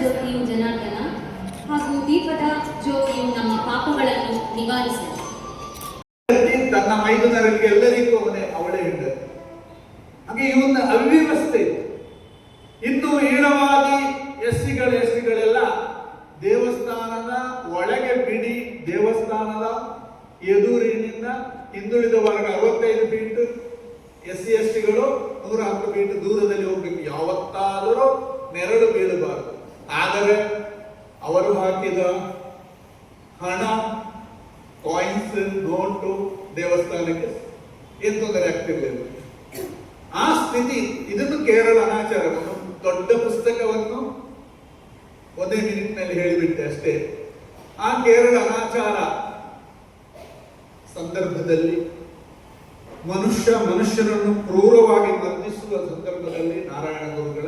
ಜ್ಯೋತಿಯು ಜನಾರ್ದನ ಹಾಗೂ ದೀಪದ ಜ್ಯೋತಿಯು ನಮ್ಮ ಪಾಪಗಳನ್ನು ನಿವಾರಿಸಲಿ ತನ್ನ ಮೈದುನರಿಗೆ ಎಲ್ಲರಿಗೂ ಅವನೇ ಅವಳೇ ಹೆಂಡತಿ ಹಾಗೆ ಇವನ್ನ ಅವ್ಯವಸ್ಥೆ. ಇನ್ನು ಈಳವಾದಿ ಎಸ್ಸಿಗಳು, ಎಸ್ಸಿಗಳೆಲ್ಲ ದೇವಸ್ಥಾನದ ಒಳಗೆ ಬಿಡಿ, ದೇವಸ್ಥಾನದ ಎದುರಿನಿಂದ ಹಿಂದುಳಿದ ವರ್ಗ ಅರವತ್ತೈದು ಫೀಟ್ ಎಸ್ ಸಿ ಎಸ್ ಟಿಗಳು ನೂರ ಹತ್ತು ಫೀಟ್ ದೂರದಲ್ಲಿ ಹೋಗ್ಬೇಕು. ಯಾವತ್ತಾದರೂ ನೆರಳು ಬೀಳಬಾರದು. ಆದರೆ ಅವರು ಹಾಕಿದ ಹಣ ಕಾಯಿನ್ಸ್ ನೋಟು ದೇವಸ್ಥಾನಕ್ಕೆ ಏನ್ ತೊಂದರೆ ಆಗ್ತಿರ್ಲಿಲ್ಲ. ಆ ಸ್ಥಿತಿ ಇದನ್ನು ಕೇರಳ ಅನಾಚಾರವನ್ನು ದೊಡ್ಡ ಪುಸ್ತಕವನ್ನು ಒಂದೇ ಮಿನಿಟ್ನಲ್ಲಿ ಹೇಳಿಬಿಟ್ಟೆ ಅಷ್ಟೇ. ಆ ಕೇರಳ ಅನಾಚಾರ ಸಂದರ್ಭದಲ್ಲಿ ಮನುಷ್ಯ ಮನುಷ್ಯನನ್ನು ಕ್ರೂರವಾಗಿ ವರ್ತಿಸುವ ಸಂದರ್ಭದಲ್ಲಿ ನಾರಾಯಣ ಗುರುಗಳ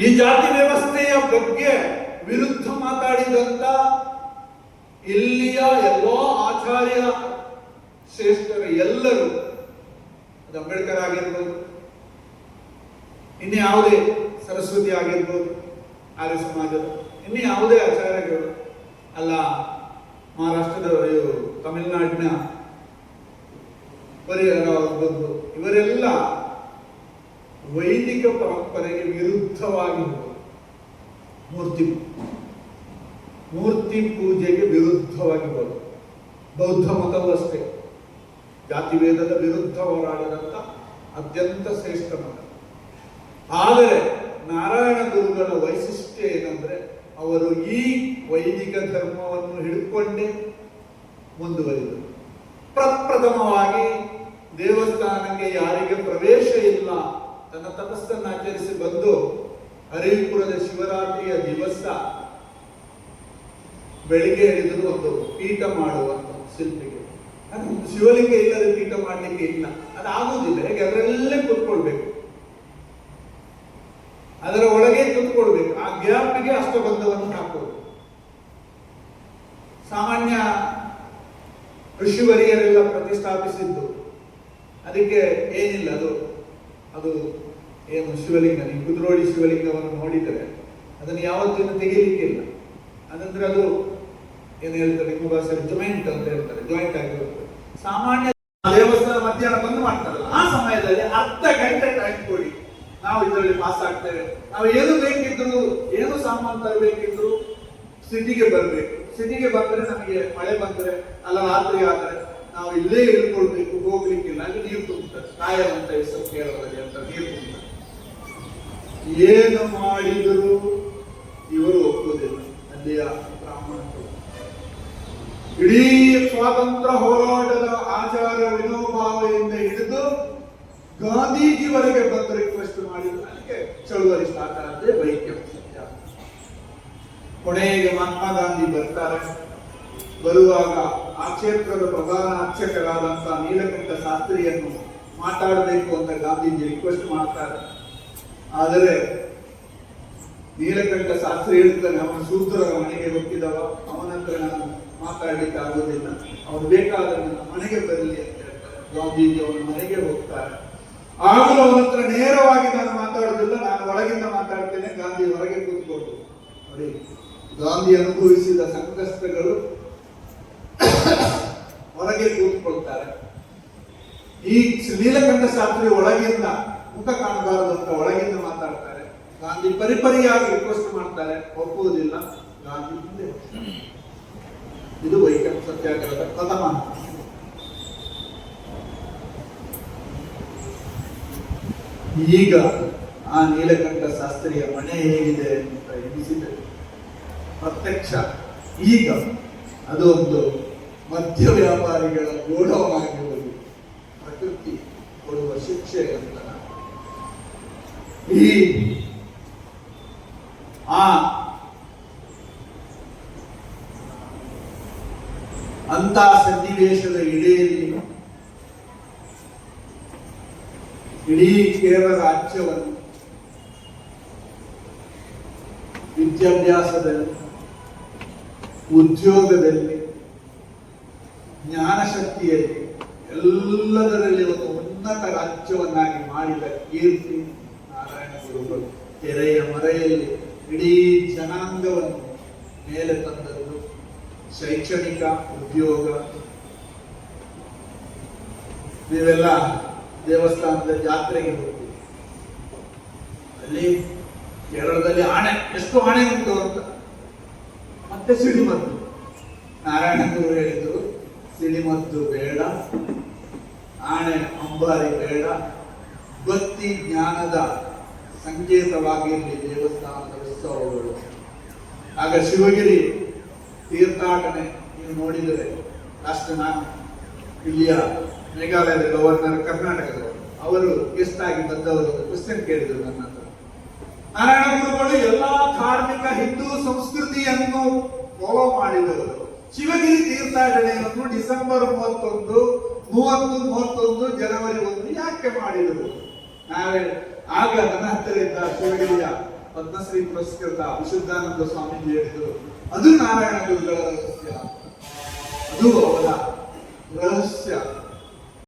ಈ ಜಾತಿ ವ್ಯವಸ್ಥೆಯ ಬಗ್ಗೆ ವಿರುದ್ಧ ಮಾತಾಡಿದಂತ ಇಲ್ಲಿಯ ಎಲ್ಲೋ ಆಚಾರ್ಯ ಶ್ರೇಷ್ಠರು ಎಲ್ಲರೂ ಅದು ಅಂಬೇಡ್ಕರ್ ಆಗಿರ್ಬೋದು, ಇನ್ನು ಯಾವುದೇ ಸರಸ್ವತಿ ಆಗಿರ್ಬೋದು, ಆರ್ಯ ಸಮಾಜದ ಇನ್ನು ಯಾವುದೇ ಆಚಾರ್ಯಗಳು ಅಲ್ಲ ಮಹಾರಾಷ್ಟ್ರದ ತಮಿಳುನಾಡಿನ ಪರಿಹಾರ ಇವರೆಲ್ಲ ವೈದಿಕ ಪರಂಪರೆಗೆ ವಿರುದ್ಧವಾಗಿ. ಮೂರ್ತಿ. ಮೂರ್ತಿ ಪೂಜೆಗೆ ವಿರುದ್ಧವಾಗಿ ಬೌದ್ಧ ಮತವೂ ಅಷ್ಟೇ. ಜಾತಿ ವೇದದ ವಿರುದ್ಧ ಹೋರಾಡಿದಂತ ಅತ್ಯಂತ ಶ್ರೇಷ್ಠ ಮತ ಆದರೆ ನಾರಾಯಣ ಗುರುಗಳ ವೈಶಿಷ್ಟ್ಯ ಏನಂದ್ರೆ ಅವರು ಈ ವೈದಿಕ ಧರ್ಮವನ್ನು ಹಿಡ್ಕೊಂಡೇ ಮುಂದುವರಿದರು. ಪ್ರಪ್ರಥಮವಾಗಿ ದೇವಸ್ಥಾನಕ್ಕೆ ಯಾರಿಗೆ ಪ್ರವೇಶ ಇಲ್ಲ ತನ್ನ ತಪಸ್ಸನ್ನು ಆಚರಿಸಿ ಬಂದು ಹರಿಪುರದ ಶಿವರಾತ್ರಿಯ ದಿವಸ ಬೆಳಿಗ್ಗೆ ಹೇಳಿದ್ರು ಒಂದು ಪೀಠ ಮಾಡುವಂತ ಶಿಲ್ಪಿಗೆ. ಅದು ಶಿವಲಿಂಗ ಇಲ್ಲದೆ ಪೀಠ ಮಾಡಲಿಕ್ಕೆ ಇಲ್ಲ. ಅದಾಗುವುದಿಲ್ಲ ಹೇಗೆ? ಅದರಲ್ಲೇ ಕೂತ್ಕೊಳ್ಬೇಕು. ಅದರ ಒಳಗೆ ಕೂತ್ಕೊಳ್ಬೇಕು. ಆ ಗ್ಯಾಪ್ಗೆ ಅಷ್ಟಬಂಧವನ್ನು ಹಾಕೋದು. ಸಾಮಾನ್ಯ ಋಷಿವರಿಯರೆಲ್ಲ ಪ್ರತಿಷ್ಠಾಪಿಸಿದ್ದು. ಅದಕ್ಕೆ ಏನಿಲ್ಲ. ಅದು ಅದು ಏನು ಶಿವಲಿಂಗ, ನೀವು ಕುದ್ರೋಳಿ ಶಿವಲಿಂಗವನ್ನು ನೋಡಿದರೆ ಅದನ್ನು ಯಾವತ್ತಿನ ತೆಗಿಲಿಕ್ಕಿಲ್ಲ ಅದಂದ್ರೆ ಅದು ಏನು ಹೇಳ್ತಾರೆ ನಿಮ್ಮ ಭಾಷೆಯಲ್ಲಿ ಜಾಯಿಂಟ್ ಅಂತ ಹೇಳ್ತಾರೆ ಜಾಯಿಂಟ್ ಆಗಿರುತ್ತೆ. ಸಾಮಾನ್ಯ ದೇವಸ್ಥಾನ ಮಧ್ಯಾಹ್ನ ಬಂದು ಮಾಡ್ತಾರಲ್ಲ, ಆ ಸಮಯದಲ್ಲಿ ಅರ್ಧ ಗಂಟೆ ಟೈಮ್ ಕೊಡಿ. ನಾವು ಇದರಲ್ಲಿ ಪಾಸ್ ಆಗ್ತೇವೆ. ನಾವು ಏನು ಬೇಕಿದ್ರು, ಏನು ಸಾಮಾನು ತರಬೇಕಿದ್ರು ಸಿಟಿಗೆ ಬರಬೇಕು. ಸಿಟಿಗೆ ಬಂದ್ರೆ ನಮಗೆ ಮಳೆ ಬಂದ್ರೆ, ಅಲ್ಲ ರಾತ್ರಿ ಆದ್ರೆ ನಾವು ಇಲ್ಲೇ ಇಳ್ಕೊಳ್ಬೇಕು ಹೋಗ್ಲಿಕ್ಕಿಲ್ಲ ಅಲ್ಲಿ ನೀರು ತುಂಬ್ತಾರೆ. ಕಾಯ ಅಂತ ಹೆಸರು ಕೇರಳದಲ್ಲಿ ಅಂತ ನೀರು ತುಂಬ್ತಾರೆ. ಏನು ಮಾಡಿದರೂ ಇವರು ಒಪ್ಪುವುದಿಲ್ಲ. ಅಲ್ಲಿಯ ಬ್ರಾಹ್ಮಣರು ಇಡೀ ಸ್ವಾತಂತ್ರ್ಯ ಹೋರಾಟದ ಆಚಾರ ವಿನೋಭಾವೆಯಿಂದ ಹಿಡಿದು ಗಾಂಧೀಜಿವರೆಗೆ ಬಂದು ರಿಕ್ವೆಸ್ಟ್ ಮಾಡಿದ್ರು. ಅದಕ್ಕೆ ಚಳುವಳಿ ಸ್ಟಾರ್ಟ್ ಆದ್ರೆ ವೈಕ್ಯ ಕೊನೆಗೆ ಮಹಾತ್ಮ ಗಾಂಧಿ ಬರ್ತಾರೆ. ಬರುವಾಗ ಆ ಕ್ಷೇತ್ರದ ಪ್ರಧಾನ ಅರ್ಚಕರಾದಂತಹ ನೀಲಕಂಠ ಶಾಸ್ತ್ರಿಯನ್ನು ಮಾತಾಡಬೇಕು ಅಂತ ಗಾಂಧೀಜಿ ರಿಕ್ವೆಸ್ಟ್ ಮಾಡ್ತಾರೆ. ಆದರೆ ನೀಲಕಂಠ ಶಾಸ್ತ್ರಿ ಹೇಳ್ತಾನೆ, ಅವನ ಸೂತ್ರರ ಮನೆಗೆ ಹೋಗಿದವ ಅವನ ಹತ್ರ ನಾನು ಮಾತಾಡಲಿಕ್ಕೆ ಆಗೋದಿಲ್ಲ ಅವನು ಬೇಕಾದ್ರೆ ನನ್ನ ಮನೆಗೆ ಬರಲಿ ಅಂತ ಹೇಳ್ತಾರೆ. ಗಾಂಧೀಜಿ ಅವನ ಮನೆಗೆ ಹೋಗ್ತಾರೆ. ಆಗಲೂ ಅವನ ಹತ್ರ ನೇರವಾಗಿ ನಾನು ಮಾತಾಡೋದಿಲ್ಲ ನಾನು ಒಳಗಿಂದ ಮಾತಾಡ್ತೇನೆ ಗಾಂಧಿ ಹೊರಗೆ ಕೂತ್ಕೊಂಡು ಗಾಂಧಿ ಅನುಭವಿಸಿದ ಸಂಕಷ್ಟಗಳು ಹೊರಗೆ ಈ ನೀಲಕಂಠ ಶಾಸ್ತ್ರಿ ಒಳಗಿಂದ ಮುಖ ಕಾಣಬಾರದು ಅಂತ ಒಳಗಿಂದ ಮಾತಾಡ್ತಾರೆ. ಗಾಂಧಿ ಪರಿಪರಿಯಾಗಿ ರಿಕ್ವೆಸ್ಟ್ ಮಾಡ್ತಾರೆ. ಒಪ್ಪುವುದಿಲ್ಲ. ಗಾಂಧಿ ಮುಂದೆ ಇದು ವೈಕಂಠ ಸತ್ಯಾಗ್ರಹದ ಪ್ರಥಮ ಈಗ ಆ ನೀಲಕಂಠ ಶಾಸ್ತ್ರಿಯ ಮನೆ ಹೇಗಿದೆ ಅಂತ ಎನಿಸಿದೆ ಪ್ರತ್ಯಕ್ಷ ಈಗ ಅದು ಒಂದು ಮಧ್ಯ ವ್ಯಾಪಾರಿಗಳ ಗೋಡವಾಗುವುದು ಪ್ರಕೃತಿ ಕೊಡುವ ಶಿಕ್ಷೆ ಅಂತ ಈ ಆ ಅಂತ ಸನ್ನಿವೇಶದ ಇಡೆಯಲ್ಲಿ ಇಡೀ ಕೇರಳ ರಾಜ್ಯವನ್ನು ವಿದ್ಯಾಭ್ಯಾಸದಲ್ಲಿ ಉದ್ಯೋಗದಲ್ಲಿ ಜ್ಞಾನಶಕ್ತಿಯಲ್ಲಿ ಎಲ್ಲದರಲ್ಲಿ ಒಂದು ಉನ್ನತ ರಾಜ್ಯವನ್ನಾಗಿ ಮಾಡಿದ ಕೀರ್ತಿ ನಾರಾಯಣ ಗುರುಗಳು. ತೆರೆಯ ಮರೆಯಲ್ಲಿ ಇಡೀ ಜನಾಂಗವನ್ನು ಮೇಲೆ ತಂದದ್ದು ಶೈಕ್ಷಣಿಕ ಉದ್ಯೋಗ. ನೀವೆಲ್ಲ ದೇವಸ್ಥಾನದ ಜಾತ್ರೆಗೆ ಹೋಗ್ತೀವಿ ಅಲ್ಲಿ ಕೇರಳದಲ್ಲಿ ಆಣೆ, ಎಷ್ಟು ಆಣೆ ಉಂಟು ಅಂತ? ಮತ್ತೆ ಸಿಡಿ ಬಂತು. ನಾರಾಯಣ ಗುರು ಹೇಳಿದ್ರು ಸಿಡಿಮದ್ದು ಬೇಡ. ಆಣೆ, ಅಂಬಾರಿ ಬೇಡ. ಭಕ್ತಿ ಜ್ಞಾನದ ಸಂಕೇತವಾಗಿರಲಿ ದೇವಸ್ಥಾನದ ಉತ್ಸವಗಳು. ಆಗ ಶಿವಗಿರಿ ತೀರ್ಥಾಟನೆ ನೀವು ನೋಡಿದರೆ ಅಷ್ಟು ನಾನು ಇಲ್ಲಿಯ ಮೇಘಾಲಯದ ಗವರ್ನರ್ ಕರ್ನಾಟಕದವರು. ಅವರು ಗೆಸ್ಟ್ ಆಗಿ ಬಂದವರು ಕ್ವಶನ್ ಕೇಳಿದರು ನನ್ನ ಹತ್ರ. ನಾರಾಯಣ ಗುರುಗಳು ಎಲ್ಲಾ ಧಾರ್ಮಿಕ, ಹಿಂದೂ ಸಂಸ್ಕೃತಿಯನ್ನು ಫಾಲೋ ಮಾಡಿದವರು. ಶಿವಗಿರಿ ತೀರ್ಥಾಟನೆಯನ್ನು ಡಿಸೆಂಬರ್ ಮೂವತ್ತೊಂದು, ಮೂವತ್ತು, ಮೂವತ್ತೊಂದು ಜನವರಿ ಒಂದು ಯಾಕೆ ಮಾಡಿದರು? ನಾವೇ ಆಗ ನನ್ನ ಹತ್ತಿರ ಇದ್ದ ಶಿವಗಿರಿಯ ಪದ್ಮಶ್ರೀ ಪುರಸ್ಕೃತ ವಿಶುದ್ಧಾನಂದ ಸ್ವಾಮೀಜಿ ಹೇಳಿದರು, ಅದು ನಾರಾಯಣ ಗುರುಗಳ ರಹಸ್ಯ. ಅದು ಅವರ ರಹಸ್ಯ.